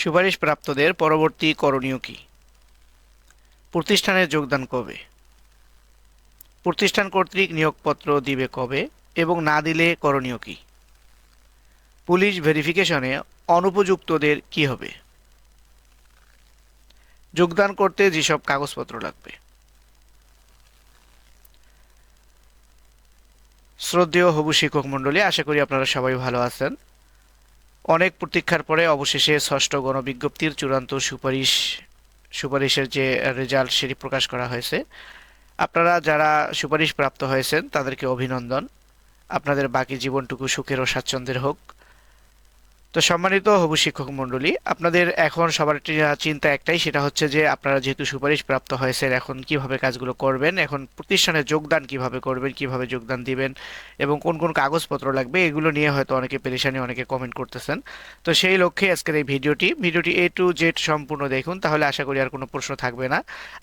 সুপারিশপ্রাপ্তদের পরবর্তী করণীয় কি? প্রতিষ্ঠানে যোগদান কবে? প্রতিষ্ঠান কর্তৃক নিয়োগপত্র দিবে কবে এবং না দিলে করণীয় কি? পুলিশ ভেরিফিকেশনে অনুপযুক্তদের কি হবে? যোগদান করতে যেসব কাগজপত্র লাগবে? শ্রদ্ধেয় হবু শিক্ষক মণ্ডলী, আশা করি আপনারা সবাই ভালো আছেন। অনেক প্রতীক্ষার পরে অবশেষে ষষ্ঠ গণবিজ্ঞপ্তির চূড়ান্ত সুপারিশ, সুপারিশের যে রেজাল্ট সেটি প্রকাশ করা হয়েছে। আপনারা যারা সুপারিশ প্রাপ্ত হয়েছেন, তাদেরকে অভিনন্দন। আপনাদের বাকি জীবনটুকু সুখের ও স্বাচ্ছন্দ্যের হোক। তো সম্মানিত হবু শিক্ষক মণ্ডলী, আপনাদের এখন সবার চিন্তা একটাই, সেটা হচ্ছে যে আপনারা যেহেতু সুপারিশ প্রাপ্ত হয়েছেন, এখন কীভাবে কাজগুলো করবেন, এখন প্রতিষ্ঠানে যোগদান কীভাবে করবেন, কীভাবে যোগদান দিবেন, এবং কোন কোন কাগজপত্র লাগবে, এগুলো নিয়ে হয়তো অনেকে পেরেশানি, অনেকে কমেন্ট করতেছেন। তো সেই লক্ষ্যে আজকের এই ভিডিওটি ভিডিওটি এ টু জেড সম্পূর্ণ দেখুন, তাহলে আশা করি আর কোনো প্রশ্ন থাকবে না।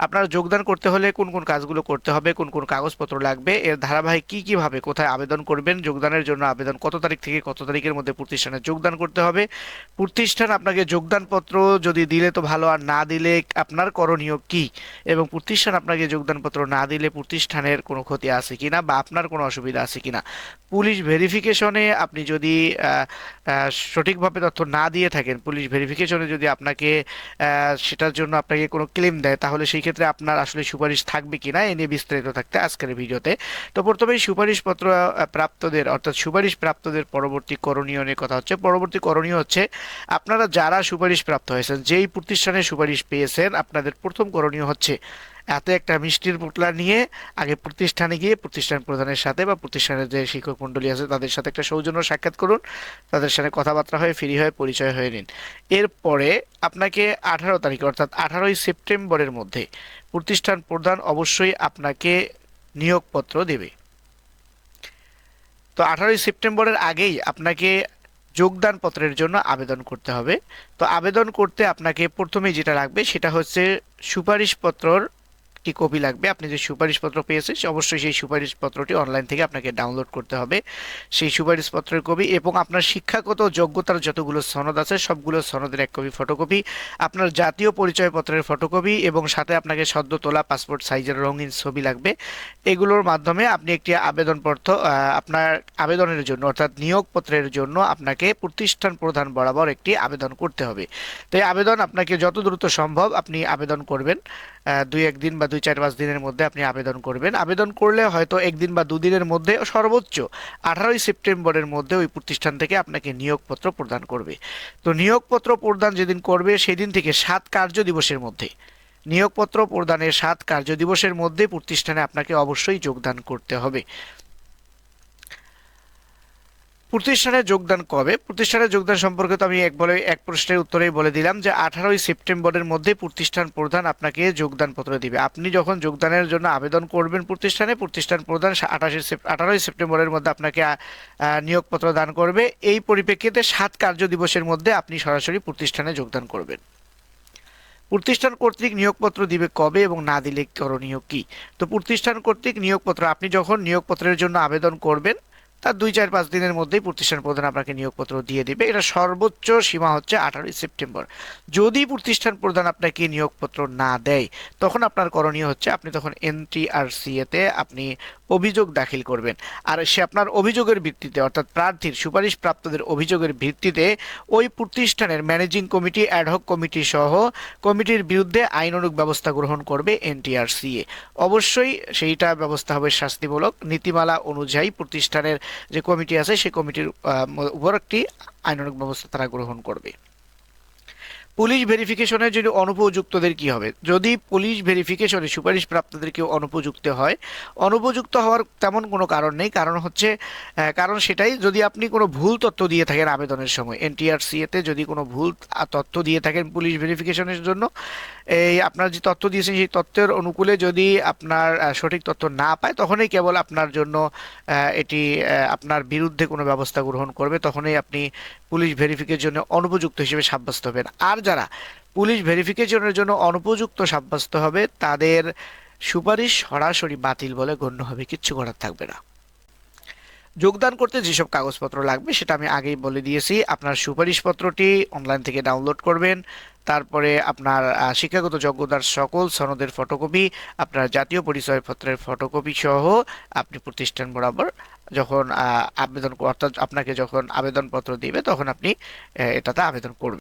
আপনারা যোগদান করতে হলে কোন কোন কাজগুলো করতে হবে, কোন কোন কাগজপত্র লাগবে, এর ধারাবাহিক কি কীভাবে কোথায় আবেদন করবেন, যোগদানের জন্য আবেদন কত তারিখ থেকে কত তারিখের মধ্যে প্রতিষ্ঠানে যোগদান করতে হবে। প্রতিষ্ঠান আপনাকে যোগদানপত্র যদি দিলে তো ভালো, আর না দিলে আপনার করণীয় কি? এবং প্রতিষ্ঠান আপনাকে যোগদানপত্র না দিলে প্রতিষ্ঠানের কোনো ক্ষতি আছে কিনা বা আপনার কোনো অসুবিধা আছে কিনা? পুলিশ ভেরিফিকেশনে আপনি যদি সঠিকভাবে তথ্য না দিয়ে থাকেন, পুলিশ ভেরিফিকেশনে যদি আপনাকে সেটার জন্য আপনাকে কোনো ক্লেম দেয়, তাহলে সেই ক্ষেত্রে আপনার আসলে সুপারিশ থাকবে কিনা, এ নিয়ে বিস্তারিত থাকতে আজকের ভিডিওতে। তো প্রথমেই সুপারিশপত্র প্রাপ্তদের, অর্থাৎ সুপারিশ প্রাপ্তদের পরবর্তী করণীয় নিয়ে কথা হচ্ছে। পরবর্তী করণীয় হচ্ছে, আপনারা যারা সুপারিশ প্রাপ্ত হয়েছেন, যেই প্রতিষ্ঠানে সুপারিশ পেয়েছেন, আপনাদের প্রথম করণীয় হচ্ছে এত একটা মিষ্টির পোটলা নিয়ে আগে প্রতিষ্ঠানে গিয়ে প্রতিষ্ঠান প্রধানের সাথে বা প্রতিষ্ঠানের যে শিক্ষক মণ্ডলী আছে তাদের সাথে একটা সৌজন্য সাক্ষাৎ করুন। তাদের সাথে কথাবার্তা হয়ে, ফ্রি হয়ে, পরিচয় হয়ে নিন। এরপরে আপনাকে আঠারো তারিখ, অর্থাৎ আঠারোই সেপ্টেম্বরের মধ্যে প্রতিষ্ঠান প্রধান অবশ্যই আপনাকে নিয়োগপত্র দেবে। তো আঠারোই সেপ্টেম্বরের আগেই আপনাকে যোগদান পত্রের জন্য আবেদন করতে হবে। তো আবেদন করতে আপনাকে প্রথমেই যেটা লাগবে সেটা হচ্ছে সুপারিশপত্রর একটি কপি লাগবে। আপনি যে সুপারিশপত্র পেয়েছেন অবশ্যই সেই সুপারিশপত্রটি অনলাইন থেকে আপনাকে ডাউনলোড করতে হবে। সেই সুপারিশপত্রের কপি এবং আপনার শিক্ষাগত যোগ্যতার যতগুলো সনদ আছে, সবগুলো সনদের এক কপি ফটোকপি আপনার জাতীয় পরিচয়পত্রের ফটোকপি এবং সাথে আপনাকে সদ্য তোলা পাসপোর্ট সাইজের রঙিন ছবি লাগবে। এগুলোর মাধ্যমে আপনি একটি আবেদনপত্র আপনার আবেদনের জন্য অর্থাৎ নিয়োগপত্রের জন্য আপনাকে প্রতিষ্ঠান প্রধান বরাবর একটি আবেদন করতে হবে। তাই আবেদন আপনাকে যত দ্রুত সম্ভব আপনি আবেদন করবেন দুই একদিন বা দুই চার পাঁচ দিনের মধ্যে আপনি আবেদন করবেন। আবেদন করলে হয়তো একদিন বা দুদিনের মধ্যে সর্বোচ্চ আঠারোই সেপ্টেম্বরের মধ্যে ওই প্রতিষ্ঠান থেকে আপনাকে নিয়োগপত্র প্রদান করবে। তো নিয়োগপত্র প্রদান যেদিন করবে সেদিন থেকে সাত কার্য দিবসের মধ্যে। নিয়োগপত্র প্রদানের সাত কার্য দিবসের মধ্যে প্রতিষ্ঠানে আপনাকে অবশ্যই যোগদান করতে হবে। প্রতিষ্ঠানে যোগদান কবে? প্রতিষ্ঠানে যোগদান সম্পর্কে তো আমি এক বলে, এক প্রশ্নের উত্তরেই বলে দিলাম যে আঠারোই সেপ্টেম্বরের মধ্যে প্রতিষ্ঠান প্রধান আপনাকে যোগদান পত্র দিবে। আপনি যখন যোগদানের জন্য আবেদন করবেন প্রতিষ্ঠানে, প্রতিষ্ঠান প্রধান আঠাশে আঠারোই সেপ্টেম্বরের মধ্যে আপনাকে নিয়োগপত্র দান করবে। এই পরিপ্রেক্ষিতে সাত কার্য দিবসের মধ্যে আপনি সরাসরি প্রতিষ্ঠানে যোগদান করবেন। প্রতিষ্ঠান কর্তৃক নিয়োগপত্র দিবে কবে এবং না দিলে করণীয় কি? তো প্রতিষ্ঠান কর্তৃক নিয়োগপত্র, আপনি যখন নিয়োগপত্রের জন্য আবেদন করবেন তার দুই চার পাঁচ দিনের মধ্যেই প্রতিষ্ঠান প্রধান আপনাকে নিয়োগপত্র দিয়ে দেবে। এটা সর্বোচ্চ সীমা হচ্ছে আঠারোই সেপ্টেম্বর। যদি প্রতিষ্ঠান প্রধান আপনাকে নিয়োগপত্র না দেয়, তখন আপনার করণীয় হচ্ছে আপনি তখন এনটিআরসিএতে আপনি অভিযোগ দাখিল করবেন। আর সে আপনার অভিযোগের ভিত্তিতে, অর্থাৎ প্রার্থীর সুপারিশ প্রাপ্তদের অভিযোগের ভিত্তিতে ওই প্রতিষ্ঠানের ম্যানেজিং কমিটি অ্যাডহক কমিটি সহ কমিটির বিরুদ্ধে আইনানুগ ব্যবস্থা গ্রহণ করবে এনটিআরসিএ অবশ্যই সেইটা ব্যবস্থা হবে শাস্তিমূলক। নীতিমালা অনুযায়ী প্রতিষ্ঠানের যে কমিটি আছে সেই কমিটির উপর একটি আইনানুগ ব্যবস্থা তারা গ্রহণ করবে। পুলিশ ভেরিফিকেশনের যদি অনুপযুক্তদের কি হবে? যদি পুলিশ ভেরিফিকেশনে সুপারিশ প্রাপ্তদের কেউ অনুপযুক্ত হয়, অনুপযুক্ত হওয়ার তেমন কোনো কারণ নেই। কারণ হচ্ছে কারণ সেটাই যদি আপনি কোনো ভুল তথ্য দিয়ে থাকেন আবেদনের সময়, এনটিআরসিএতে যদি কোনো ভুল তথ্য দিয়ে থাকেন পুলিশ ভেরিফিকেশনের জন্য, এই আপনার যে তথ্য দিয়েছেন সেই তথ্যের অনুকূলে যদি আপনার সঠিক তথ্য না পায়, তখনই কেবল আপনার জন্য এটি আপনার বিরুদ্ধে কোনো ব্যবস্থা গ্রহণ করবে। তখনই আপনি পুলিশ ভেরিফিকের জন্য অনুপযুক্ত হিসেবে সাব্যস্ত হবেন। আর যারা পুলিশ ভেরিফিকেশনের জন্য অনুপযুক্ত সাব্যস্ত হবে, তাদের সুপারিশ সরাসরি বাতিল বলে গণ্য হবে, কিচ্ছু করার থাকবে না। যোগদান করতে যেসব কাগজপত্র লাগবে, সেটা আমি আগেই বলে দিয়েছি। আপনার সুপারিশপত্রটি অনলাইন থেকে ডাউনলোড করবেন। তারপরে আপনার শিক্ষাগত যোগ্যতার সকল সনদের ফটোকপি আপনার জাতীয় পরিচয়পত্রের ফটোকপি সহ আপনি প্রতিষ্ঠান বরাবর যখন আবেদন অর্থাৎ আপনাকে যখন আবেদনপত্র দিবে, তখন আপনি এটাতে আবেদন করবেন।